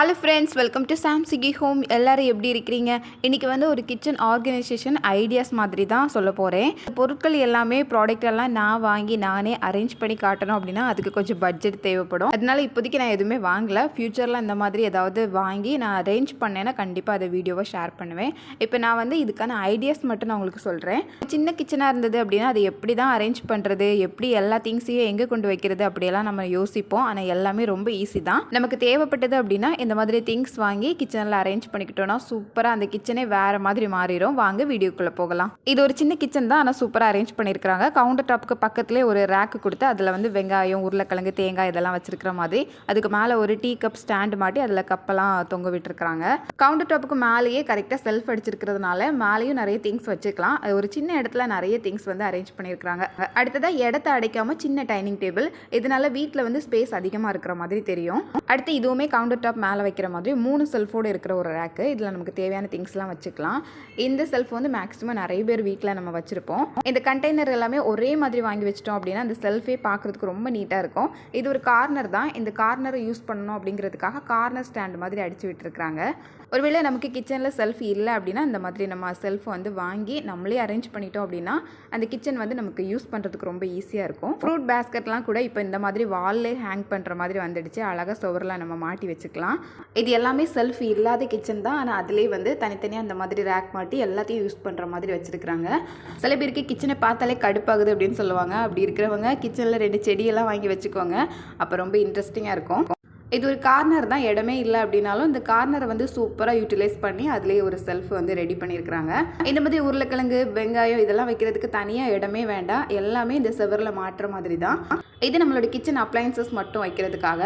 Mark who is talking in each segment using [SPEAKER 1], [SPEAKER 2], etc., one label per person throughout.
[SPEAKER 1] Hello friends welcome to சாம்சிகி home எல்லாரும் எப்படி இருக்கிறீங்க? இன்றைக்கி வந்து ஒரு கிச்சன் ஆர்கனைசேஷன் ஐடியாஸ் மாதிரி தான் சொல்ல போகிறேன் பொருட்கள் எல்லாமே ப்ராடக்ட் எல்லாம் நான் வாங்கி நானே அரேஞ்ச் பண்ணி காட்டணும் அப்படின்னா அதுக்கு கொஞ்சம் பட்ஜெட் தேவைப்படும். அதனால இப்போதைக்கு நான் எதுவுமே வாங்கலை. ஃப்யூச்சரில் இந்த மாதிரி ஏதாவது வாங்கி நான் அரேஞ்ச் பண்ணேன்னா கண்டிப்பாக அதை வீடியோவை ஷேர் பண்ணுவேன். இப்போ நான் வந்து இதுக்கான ஐடியாஸ் மட்டும் நான் உங்களுக்கு சொல்கிறேன் சின்ன கிச்சனாக இருந்தது அப்படின்னா அதை எப்படி தான் அரேஞ்ச் பண்ணுறது எப்படி எல்லா திங்ஸையும் எங்கே கொண்டு வைக்கிறது? அப்படியெல்லாம் நம்ம யோசிப்போம். ஆனால் எல்லாமே ரொம்ப ஈஸி தான். நமக்கு தேவைப்பட்டது அப்படின்னா இந்த மாதிரி திங்ஸ் வாங்கி கிச்சனில் அரேஞ்ச் பண்ணிக்கிட்டோம்னா சூப்பராக அந்த கிச்சனே வேறு மாதிரி மாறிடும் வாங்க வீடியோக்குள்ளே போகலாம். இது ஒரு சின்ன கிச்சன் தான் ஆனால் சூப்பராக அரேஞ்ச் பண்ணியிருக்காங்க கவுண்டர் டாப்புக்கு பக்கத்துலேயே ஒரு ரேக்கு கொடுத்து அதில் வந்து வெங்காயம் உருளைக்கிழங்கு தேங்காய் இதெல்லாம் வச்சிருக்கிற மாதிரி அதுக்கு மேலே ஒரு டீ கப் ஸ்டாண்டு மாட்டி அதில் கப்பெல்லாம் தொங்க விட்டுருக்காங்க கவுண்டர் டாப்புக்கு மேலேயே கரெக்டாக செல்ஃப் அடிச்சிருக்கிறதுனால மேலேயும் நிறைய திங்ஸ் வச்சுக்கலாம் அது ஒரு சின்ன இடத்துல நிறைய திங்ஸ் வந்து அரேஞ்ச் பண்ணியிருக்காங்க அடுத்ததாக இடத்த அடைக்காம சின்ன டைனிங் டேபிள் இதனால வீட்டில் வந்து ஸ்பேஸ் அதிகமாக இருக்கிற மாதிரி தெரியும். அடுத்து இதுவுமே கவுண்டர் டாப் மேலே வைக்கிற மாதிரி மூணு செல்ஃபோடு இருக்கிற ஒரு ரேக்கு இதில் நமக்கு தேவையான திங்ஸ்லாம் வச்சுக்கலாம். இந்த செல்ஃப் வந்து மேக்ஸிமம் நிறைய பேர் வீட்டில் நம்ம வச்சுருப்போம். இந்த கண்டெய்னர் எல்லாமே ஒரே மாதிரி வாங்கி வச்சிட்டோம் அப்படின்னா அந்த செல்ஃபே பார்க்குறதுக்கு ரொம்ப நீட்டாக இருக்கும். இது ஒரு கார்னர் தான். இந்த கார்னரை யூஸ் பண்ணணும் அப்படிங்கிறதுக்காக கார்னர் ஸ்டாண்ட் மாதிரி அடிச்சு விட்டுருக்காங்க ஒருவேளை நமக்கு கிச்சனில் செல்ஃப் இல்லை அப்படின்னா இந்த மாதிரி நம்ம செல்ஃப் வந்து வாங்கி நம்மளே அரேஞ்ச் பண்ணிட்டோம் அப்படின்னா அந்த கிச்சன் வந்து நமக்கு யூஸ் பண்ணுறதுக்கு ரொம்ப ஈஸியாக இருக்கும். ஃப்ரூட் பேஸ்கெட்லாம் கூட இப்போ இந்த மாதிரி வால்லே ஹேங் பண்ணுற மாதிரி வந்துடுச்சு. அழகாக சுவரில் நம்ம மாட்டி வச்சுக்கலாம். இது எல்லாமே செல்ஃப் இல்லாத கிச்சன் தான். ஆனால் அதிலே வந்து தனித்தனியாக அந்த மாதிரி ரேக் மாட்டி எல்லாத்தையும் யூஸ் பண்ணுற மாதிரி வச்சுருக்காங்க சில பேருக்கு கிச்சனை பார்த்தாலே கடுப்பாகுது அப்படின்னு சொல்லுவாங்க. அப்படி இருக்கிறவங்க கிச்சனில் ரெண்டு செடியெல்லாம் வாங்கி வச்சுக்கோங்க. அப்போ ரொம்ப இன்ட்ரெஸ்டிங்காக இருக்கும். இது ஒரு கார்னர் தான் இடமே இல்லை அப்படின்னாலும் இந்த கார்னரை வந்து சூப்பராக யூட்டிலைஸ் பண்ணி அதுலேயே ஒரு செல்ஃப் வந்து ரெடி பண்ணியிருக்கிறாங்க இந்த மாதிரி உருளைக்கிழங்கு வெங்காயம் இதெல்லாம் வைக்கிறதுக்கு தனியாக இடமே வேண்டாம். எல்லாமே இந்த செவரில் மாட்டுற மாதிரி தான். இது நம்மளோட கிச்சன் அப்ளையன்சஸ் மட்டும் வைக்கிறதுக்காக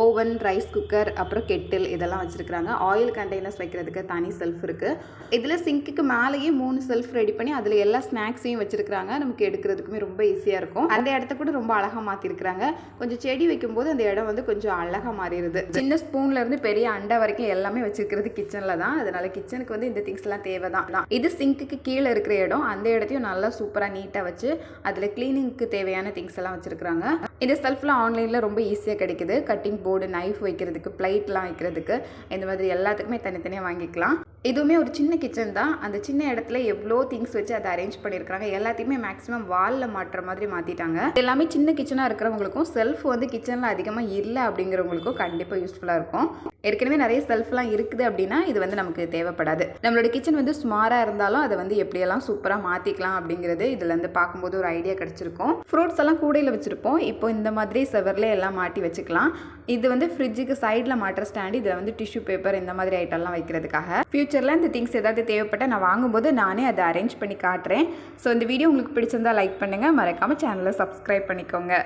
[SPEAKER 1] ஓவன் ரைஸ் குக்கர் அப்புறம் கெட்டில் இதெல்லாம் வச்சுருக்கிறாங்க. ஆயில் கண்டெய்னர்ஸ் வைக்கிறதுக்கு தனி செல்ஃப் இருக்குது இதில் சிங்க்குக்கு மேலேயே மூணு செல்ஃப் ரெடி பண்ணி அதில் எல்லா ஸ்நாக்ஸையும் வச்சுருக்கிறாங்க. நமக்கு எடுக்கிறதுக்குமே ரொம்ப ஈஸியாக இருக்கும். அந்த இடத்த கூட ரொம்ப அழகாக மாற்றிருக்கிறாங்க கொஞ்சம் செடி வைக்கும்போது அந்த இடம் வந்து கொஞ்சம் அழகாக மாறிடுது. சின்ன ஸ்பூன்ல இருந்து பெரிய அண்டை வரைக்கும் எல்லாமே வச்சிருக்கிறது கிச்சன்ல தான். அதனால கிச்சனுக்கு வந்து இந்த திங்ஸ் எல்லாம் தேவை தான் இது சிங்க்குக்கு கீழே இருக்கிற இடம். அந்த இடத்தையும் நல்லா சூப்பரா நீட்டா வச்சு அதுல கிளீனிங்க்கு தேவையான திங்ஸ் எல்லாம் வச்சிருக்காங்க இந்த செல்ஃப்லாம் ஆன்லைனில் ரொம்ப ஈஸியாக கிடைக்குது. கட்டிங் போர்டு நைஃப் வைக்கிறதுக்கு பிளைட்லாம் வைக்கிறதுக்கு இந்த மாதிரி எல்லாத்துக்குமே தனித்தனியாக வாங்கிக்கலாம். இதுவுமே ஒரு சின்ன கிச்சன் தான். அந்த சின்ன இடத்துல எவ்வளோ திங்ஸ் வச்சு அதை அரேஞ்ச் பண்ணியிருக்காங்க எல்லாத்தையுமே மேக்ஸிமம் வாலில் மாட்டுற மாதிரி மாற்றிட்டாங்க எல்லாமே சின்ன கிச்சனாக இருக்கிறவங்களுக்கும் செல்ஃப் வந்து கிச்சனில் அதிகமாக இல்லை அப்படிங்கிறவங்களுக்கும் கண்டிப்பாக யூஸ்ஃபுல்லாக இருக்கும். ஏற்கனவே நிறைய செல்ஃப்லாம் இருக்குது அப்படின்னா இது வந்து நமக்கு தேவைப்படாது. நம்மளோட கிச்சன் வந்து சுமாராக இருந்தாலும் அதை வந்து எப்படியெல்லாம் சூப்பராக மாற்றிக்கலாம் அப்படிங்கிறது இதில் வந்து பார்க்கும்போது ஒரு ஐடியா கிடச்சிருக்கும். ஃப்ரூட்ஸ் எல்லாம் கூடையில் வச்சுருப்போம். இப்போ இந்த மாதிரி செவரில் எல்லாம் மாட்டி வச்சுக்கலாம். இது வந்து ஃப்ரிட்ஜுக்கு சைடில் மாட்டுற ஸ்டாண்டு இதில் வந்து டிஷ்யூ பேப்பர் இந்த மாதிரி ஐட்டம்லாம் வைக்கிறதுக்காக. ஃப்யூச்சரில் இந்த திங்ஸ் ஏதாவது தேவைப்பட்டால் நான் வாங்கும்போது நானே அதை அரேஞ்ச் பண்ணி காட்டுறேன். ஸோ இந்த வீடியோ உங்களுக்கு பிடிச்சிருந்தா லைக் பண்ணுங்கள் மறக்காமல் சேனலை சப்ஸ்கிரைப் பண்ணிக்கோங்க.